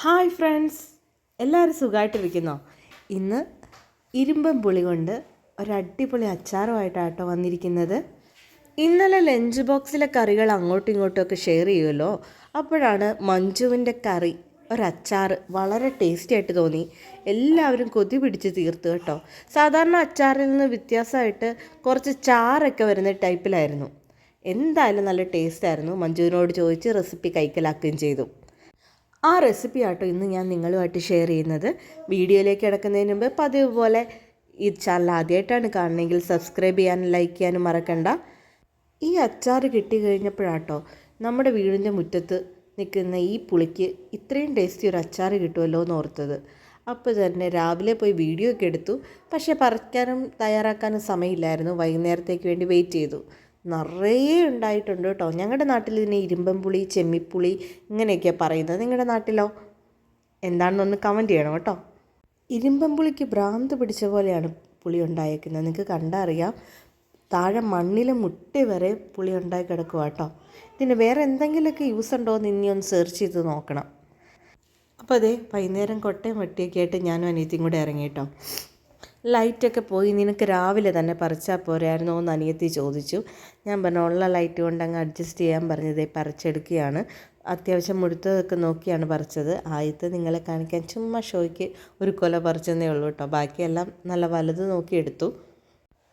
Hi friends. എല്ലാവരും സുഖമായിട്ടിരിക്കുന്നോ? ഇന്ന് ഇരുമ്പൻ പുളി കൊണ്ട് ഒരടിപൊളി അച്ചാറുമായിട്ടാട്ടോ വന്നിരിക്കുന്നത്. ഇന്നലെ ലഞ്ച് ബോക്സിലെ കറികൾ അങ്ങോട്ടും ഇങ്ങോട്ടും ഒക്കെ ഷെയർ ചെയ്യുമല്ലോ. അപ്പോഴാണ് മഞ്ജുവിന്റെ കറി ഒരച്ചാർ വളരെ ടേസ്റ്റി ആയിട്ട് തോന്നി. എല്ലാവരും കൊതി പിടിച്ച് തീർത്തു കേട്ടോ. സാധാരണ അച്ചാറിൽ നിന്ന് വ്യത്യാസമായിട്ട് കുറച്ച് ചാറൊക്കെ വരുന്ന ടൈപ്പിലായിരുന്നു എന്തായാലും നല്ല ടേസ്റ്റായിരുന്നു മഞ്ജുവിനോട് ചോദിച്ച് റെസിപ്പി കൈക്കലാക്കുകയും ചെയ്തു. ആ റെസിപ്പി ആട്ടോ ഇന്ന് ഞാൻ നിങ്ങളുമായിട്ട് ഷെയർ ചെയ്യുന്നത്. വീഡിയോയിലേക്ക് കിടക്കുന്നതിന് മുമ്പ് പതിവ് പോലെ ഈ ചാനൽ ആദ്യമായിട്ടാണ് കാണണമെങ്കിൽ സബ്സ്ക്രൈബ് ചെയ്യാനും ലൈക്ക് ചെയ്യാനും മറക്കണ്ട. ഈ അച്ചാർ കിട്ടി കഴിഞ്ഞപ്പോഴാട്ടോ നമ്മുടെ വീടിന്റെ മുറ്റത്ത് നിൽക്കുന്ന ഈ പുളിക്ക് ഇത്രയും ടേസ്റ്റി ഒരു അച്ചാർ കിട്ടുമല്ലോ എന്ന് ഓർത്തത്. അപ്പോൾ തന്നെ രാവിലെ പോയി വീഡിയോ ഒക്കെ എടുത്തു. പക്ഷേ പറിക്കാനും തയ്യാറാക്കാനും സമയമില്ലായിരുന്നു. വൈകുന്നേരത്തേക്ക് വേണ്ടി വെയിറ്റ് ചെയ്തു. നിറയെ ഉണ്ടായിട്ടുണ്ട് കേട്ടോ. ഞങ്ങളുടെ നാട്ടിൽ ഇതിനെ ഇരുമ്പൻപുളി ചെമ്മിപ്പുളി ഇങ്ങനെയൊക്കെയാണ് പറയുന്നത്. നിങ്ങളുടെ നാട്ടിലോ? എന്താണെന്നൊന്ന് കമന്റ് ചെയ്യണം കേട്ടോ. ഇരുമ്പൻപുളിക്ക് ഭ്രാന്ത് പിടിച്ച പോലെയാണ് പുളി ഉണ്ടായേക്കുന്നത്. നിങ്ങൾക്ക് കണ്ടറിയാം താഴെ മണ്ണിൽ മുട്ടി വരെ പുളി ഉണ്ടായി കിടക്കുക കേട്ടോ. ഇതിന് വേറെ എന്തെങ്കിലുമൊക്കെ യൂസ് ഉണ്ടോ എന്ന് ഇനി ഒന്ന് സെർച്ച് ചെയ്ത് നോക്കണം. അപ്പോൾ അതെ വൈകുന്നേരം കൊട്ടയും വെട്ടിയൊക്കെ ആയിട്ട് ഞാനും അനിയത്തിയും കൂടെ ഇറങ്ങി കേട്ടോ. ലൈറ്റൊക്കെ പോയി. നിനക്ക് രാവിലെ തന്നെ പറിച്ചാൽ പോരായിരുന്നോ എന്ന് അനിയത്തി ചോദിച്ചു. ഞാൻ പറഞ്ഞു ഉള്ള ലൈറ്റ് കൊണ്ട് അങ്ങ് അഡ്ജസ്റ്റ് ചെയ്യാൻ പറഞ്ഞതേ പറിച്ചെടുക്കുകയാണ്. അത്യാവശ്യം മുഴുത്തതൊക്കെ നോക്കിയാണ് പറിച്ചത്. ആദ്യത്തെ നിങ്ങളെ കാണിക്കാൻ ചുമ്മാ ഷോയ്ക്ക് ഒരു കൊല പറിച്ചെന്നേ ഉള്ളൂ കേട്ടോ. ബാക്കിയെല്ലാം നല്ല വലുത് നോക്കിയെടുത്തു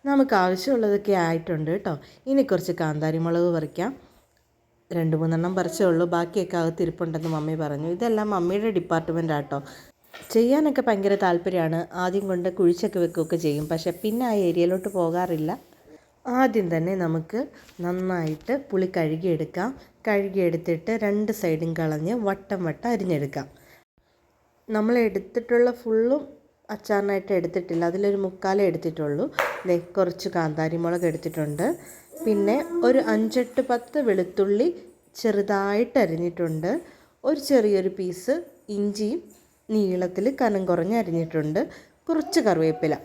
നമുക്ക് ആവശ്യമുള്ളതൊക്കെ ആയിട്ടുണ്ട് കേട്ടോ. ഇനി കുറച്ച് കാന്താരി മുളക് പറിക്കാം. രണ്ട് മൂന്നെണ്ണം പറിച്ചേ ഉള്ളൂ. ബാക്കിയൊക്കെ അകത്തിരിപ്പുണ്ടെന്ന് മമ്മി പറഞ്ഞു. ഇതെല്ലാം മമ്മിയുടെ ഡിപ്പാർട്ട്മെന്റ് ആട്ടോ ചെയ്യാനൊക്കെ ഭയങ്കര താല്പര്യമാണ്. ആദ്യം കൊണ്ട് കുഴിച്ചൊക്കെ വെക്കുകയൊക്കെ ചെയ്യും. പക്ഷെ പിന്നെ ആ ഏരിയയിലോട്ട് പോകാറില്ല. ആദ്യം തന്നെ നമുക്ക് നന്നായിട്ട് പുളി കഴുകിയെടുക്കാം. കഴുകിയെടുത്തിട്ട് രണ്ട് സൈഡും കളഞ്ഞ് വട്ടം വട്ടം അരിഞ്ഞെടുക്കാം. നമ്മൾ എടുത്തിട്ടുള്ള ഫുള്ളും അച്ചാറിനായിട്ട് എടുത്തിട്ടില്ല. അതിലൊരു മുക്കാലേ എടുത്തിട്ടുള്ളൂ. കുറച്ച് കാന്താരി മുളക് എടുത്തിട്ടുണ്ട്. പിന്നെ ഒരു അഞ്ചെട്ട് പത്ത് വെളുത്തുള്ളി ചെറുതായിട്ട് അരിഞ്ഞിട്ടുണ്ട്. ഒരു ചെറിയൊരു പീസ് ഇഞ്ചിയും നീളത്തിൽ കനം കുറഞ്ഞ് അരിഞ്ഞിട്ടുണ്ട്. കുറച്ച് കറിവേപ്പില.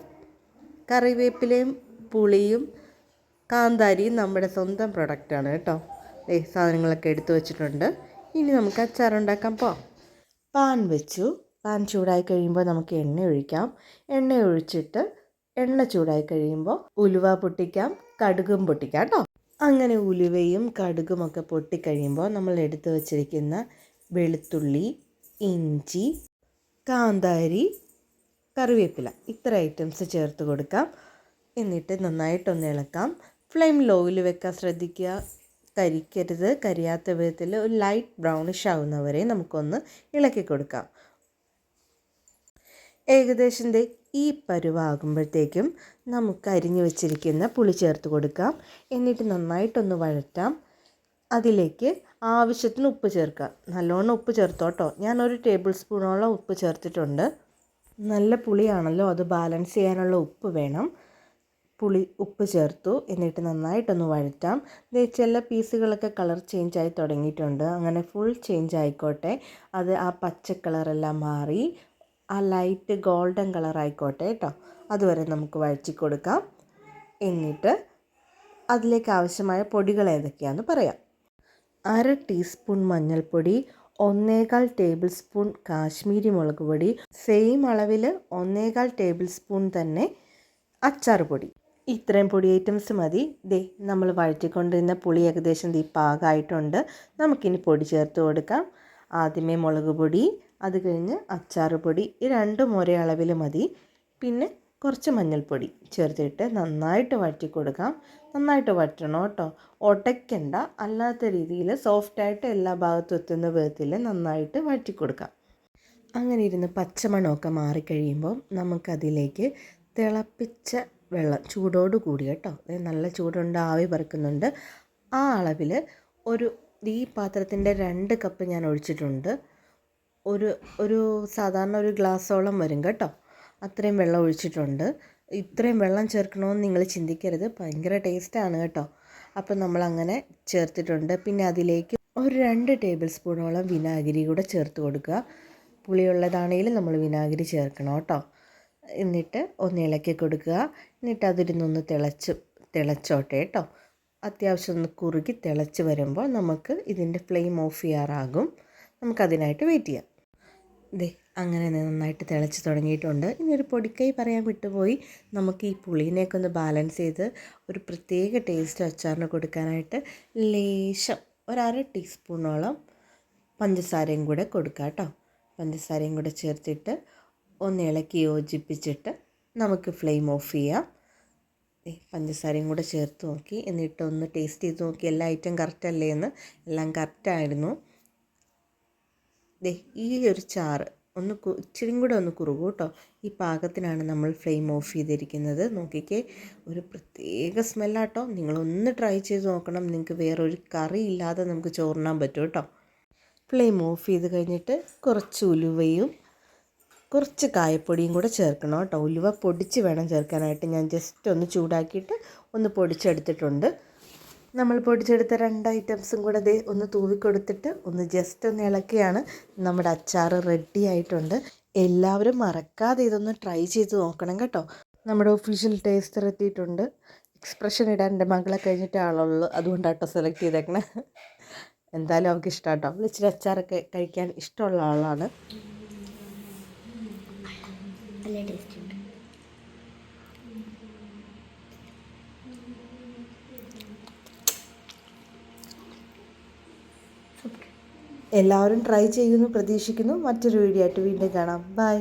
കറിവേപ്പിലയും പുളിയും കാന്താരിയും നമ്മുടെ സ്വന്തം പ്രൊഡക്റ്റാണ് കേട്ടോ. ഏ സാധനങ്ങളൊക്കെ എടുത്തു വെച്ചിട്ടുണ്ട്. ഇനി നമുക്ക് അച്ചാർ ഉണ്ടാക്കാൻ പോവാം പാൻ വെച്ചു. പാൻ ചൂടായി കഴിയുമ്പോൾ നമുക്ക് എണ്ണ ഒഴിക്കാം. എണ്ണ ഒഴിച്ചിട്ട് എണ്ണ ചൂടായി കഴിയുമ്പോൾ ഉലുവ പൊട്ടിക്കാം. കടുകും പൊട്ടിക്കാം കേട്ടോ. അങ്ങനെ ഉലുവയും കടുകുമൊക്കെ പൊട്ടിക്കഴിയുമ്പോൾ നമ്മൾ എടുത്തു വച്ചിരിക്കുന്ന വെളുത്തുള്ളി ഇഞ്ചി കാന്താരി കറിവേപ്പില ഇത്ര ഐറ്റംസ് ചേർത്ത് കൊടുക്കാം. എന്നിട്ട് നന്നായിട്ടൊന്ന് ഇളക്കാം. ഫ്ലെയിം ലോയിൽ വെക്കാൻ ശ്രദ്ധിക്കുക. കരിക്കരുത്. കരിയാത്ത വിധത്തിൽ ഒരു ലൈറ്റ് ബ്രൗണിഷ് ആവുന്നവരെ നമുക്കൊന്ന് ഇളക്കി കൊടുക്കാം. ഏകദേശം ഈ പരുവാകുമ്പോഴത്തേക്കും നമുക്ക് അരിഞ്ഞു വെച്ചിരിക്കുന്ന പുളി ചേർത്ത് കൊടുക്കാം. എന്നിട്ട് നന്നായിട്ടൊന്ന് വഴറ്റാം. അതിലേക്ക് ആവശ്യത്തിന് ഉപ്പ് ചേർക്കുക. നല്ലോണം ഉപ്പ് ചേർത്തോട്ടോ ഞാൻ ഒരു ടേബിൾ സ്പൂണോളം ഉപ്പ് ചേർത്തിട്ടുണ്ട്. നല്ല പുളിയാണല്ലോ അത് ബാലൻസ് ചെയ്യാനുള്ള ഉപ്പ് വേണം. പുളി ഉപ്പ് ചേർത്തു. എന്നിട്ട് നന്നായിട്ടൊന്ന് വഴറ്റാം. ചില പീസുകളൊക്കെ കളർ ചേഞ്ച് ആയി തുടങ്ങിയിട്ടുണ്ട്. അങ്ങനെ ഫുൾ ചേഞ്ച് ആയിക്കോട്ടെ. അത് ആ പച്ച കളറെല്ലാം മാറി. ആ ലൈറ്റ് ഗോൾഡൻ കളർ ആയിക്കോട്ടെ കേട്ടോ അതുവരെ നമുക്ക് വഴറ്റി കൊടുക്കാം. എന്നിട്ട് അതിലേക്ക് ആവശ്യമായ പൊടികൾ ഏതൊക്കെയാണെന്ന് പറയാം. അര ടീസ്പൂൺ മഞ്ഞൾപ്പൊടി ഒന്നേകാൽ ടേബിൾ സ്പൂൺ കാശ്മീരി മുളക് പൊടി സെയിം അളവിൽ ഒന്നേകാൽ ടേബിൾ സ്പൂൺ തന്നെ അച്ചാർ പൊടി. ഇത്രയും പൊടി ഐറ്റംസ് മതി. ദേ നമ്മൾ വഴറ്റിക്കൊണ്ടിരുന്ന പുളി ഏകദേശം ദീ പാകമായിട്ടുണ്ട് നമുക്കിനി പൊടി ചേർത്ത് കൊടുക്കാം. ആദ്യമേ മുളക് പൊടി അത് കഴിഞ്ഞ് അച്ചാർ പൊടി ഈ രണ്ടും ഒരേ അളവിൽ മതി. പിന്നെ കുറച്ച് മഞ്ഞൾപ്പൊടി ചേർത്തിട്ട് നന്നായിട്ട് വഴറ്റി കൊടുക്കാം നന്നായിട്ട് വറ്റണം കേട്ടോ. ഒടയ്ക്കണ്ട. അല്ലാത്ത രീതിയിൽ സോഫ്റ്റായിട്ട് എല്ലാ ഭാഗത്തും എത്തുന്ന വിധത്തിൽ നന്നായിട്ട് വഴറ്റി കൊടുക്കാം അങ്ങനെ ഇരുന്ന് പച്ചമണമൊക്കെ മാറിക്കഴിയുമ്പോൾ നമുക്കതിലേക്ക് തിളപ്പിച്ച വെള്ളം ചൂടോട് കൂടി കേട്ടോ. നല്ല ചൂടുണ്ട് ആവി പറക്കുന്നുണ്ട്. ആ അളവിൽ ഒരു ഈ പാത്രത്തിന്റെ രണ്ട് കപ്പ് ഞാൻ ഒഴിച്ചിട്ടുണ്ട്. ഒരു ഒരു സാധാരണ ഒരു ഗ്ലാസ്സോളം വരും കേട്ടോ. അത്രയും വെള്ളം ഒഴിച്ചിട്ടുണ്ട്. ഇത്രയും വെള്ളം ചേർക്കണമെന്ന് നിങ്ങൾ ചിന്തിക്കരുത്. ഭയങ്കര ടേസ്റ്റാണ് കേട്ടോ. അപ്പം നമ്മൾ അങ്ങനെ ചേർത്തിട്ടുണ്ട്. പിന്നെ അതിലേക്ക് ഒരു രണ്ട് ടേബിൾ സ്പൂണോളം വിനാഗിരി കൂടെ ചേർത്ത് കൊടുക്കുക. പുളിയുള്ളതാണെങ്കിലും നമ്മൾ വിനാഗിരി ചേർക്കണം കേട്ടോ. എന്നിട്ട് ഒന്ന് ഇളക്കി കൊടുക്കുക. എന്നിട്ട് അതിരുന്നൊന്ന് തിളച്ച് തിളച്ചോട്ടെ കേട്ടോ. അത്യാവശ്യം ഒന്ന് കുറുകി തിളച്ച് വരുമ്പോൾ നമുക്ക് ഇതിന്റെ ഫ്ലെയിം ഓഫ് ചെയ്യാറാകും. നമുക്കതിനായിട്ട് വെയിറ്റ് ചെയ്യാം. ദേ അങ്ങനെ നന്നായിട്ട് തിളച്ച് തുടങ്ങിയിട്ടുണ്ട്. ഇനി ഒരു പൊടിക്കൈ പറയാൻ വിട്ടുപോയി. നമുക്ക് ഈ പുളീനെയൊക്കെ ഒന്ന് ബാലൻസ് ചെയ്ത് ഒരു പ്രത്യേക ടേസ്റ്റ് അച്ചാറിന് കൊടുക്കാനായിട്ട് ലേശം ഒരര ടീസ്പൂണോളം പഞ്ചസാരയും കൂടെ കൊടുക്കാം കേട്ടോ. പഞ്ചസാരയും കൂടെ ചേർത്തിട്ട് ഒന്ന് ഇളക്കി യോജിപ്പിച്ചിട്ട് നമുക്ക് ഫ്ലെയിം ഓഫ് ചെയ്യാം. പഞ്ചസാരയും കൂടെ ചേർത്ത് നോക്കി. എന്നിട്ട് ഒന്ന് ടേസ്റ്റ് ചെയ്ത് നോക്കി. എല്ലാ ഐറ്റം കറക്റ്റ് അല്ലേ എന്ന്. എല്ലാം കറക്റ്റായിരുന്നു ദേ ഈ ഒരു ചാറ് ഒന്ന് ഇച്ചിരിയും ഇച്ചിരി കൂടെ ഒന്ന് കുറുകൂ കേട്ടോ. ഈ പാകത്തിനാണ് നമ്മൾ ഫ്ലെയിം ഓഫ് ചെയ്തിരിക്കുന്നത്. നോക്കിക്കേ ഒരു പ്രത്യേക സ്മെല്ലാട്ടോ. നിങ്ങളൊന്ന് ട്രൈ ചെയ്ത് നോക്കണം. നിങ്ങൾക്ക് വേറൊരു കറി ഇല്ലാതെ നമുക്ക് ചോറിനാൻ പറ്റും കേട്ടോ. ഫ്ലെയിം ഓഫ് ചെയ്ത് കഴിഞ്ഞിട്ട് കുറച്ച് ഉലുവയും കുറച്ച് കായപ്പൊടിയും കൂടെ ചേർക്കണം കേട്ടോ. ഉലുവ പൊടിച്ച് വേണം ചേർക്കാനായിട്ട്. ഞാൻ ജസ്റ്റ് ഒന്ന് ചൂടാക്കിയിട്ട് ഒന്ന് പൊടിച്ചെടുത്തിട്ടുണ്ട്. നമ്മൾ പൊടിച്ചെടുത്ത രണ്ട് ഐറ്റംസും കൂടെ ദേ ഒന്ന് തൂവി കൊടുത്തിട്ട് ഒന്ന് ജസ്റ്റ് ഒന്ന് ഇളക്കിയാണ് നമ്മുടെ അച്ചാർ റെഡി ആയിട്ടുണ്ട്. എല്ലാവരും മറക്കാതെ ഇതൊന്ന് ട്രൈ ചെയ്ത് നോക്കണം കേട്ടോ. നമ്മുടെ ഒഫീഷ്യൽ ടേസ്റ്റർ എത്തിയിട്ടുണ്ട്. എക്സ്പ്രഷൻ ഇടാൻ എന്റെ മകളെ കഴിഞ്ഞിട്ടേ ആളുള്ളൂ. കേട്ടോ സെലക്ട് ചെയ്തേക്കണേ. എന്തായാലും അവൾക്ക് ഇഷ്ടമാട്ടോ അവൾ ഇച്ചിരി അച്ചാറൊക്കെ കഴിക്കാൻ ഇഷ്ടമുള്ള ആളാണ്. നല്ല ടേസ്റ്റ് ഉണ്ട് എല്ലാവരും ട്രൈ ചെയ്യുമെന്ന് പ്രതീക്ഷിക്കുന്നു. മറ്റൊരു വീഡിയോ ആയിട്ട് വീണ്ടും കാണാം. ബൈ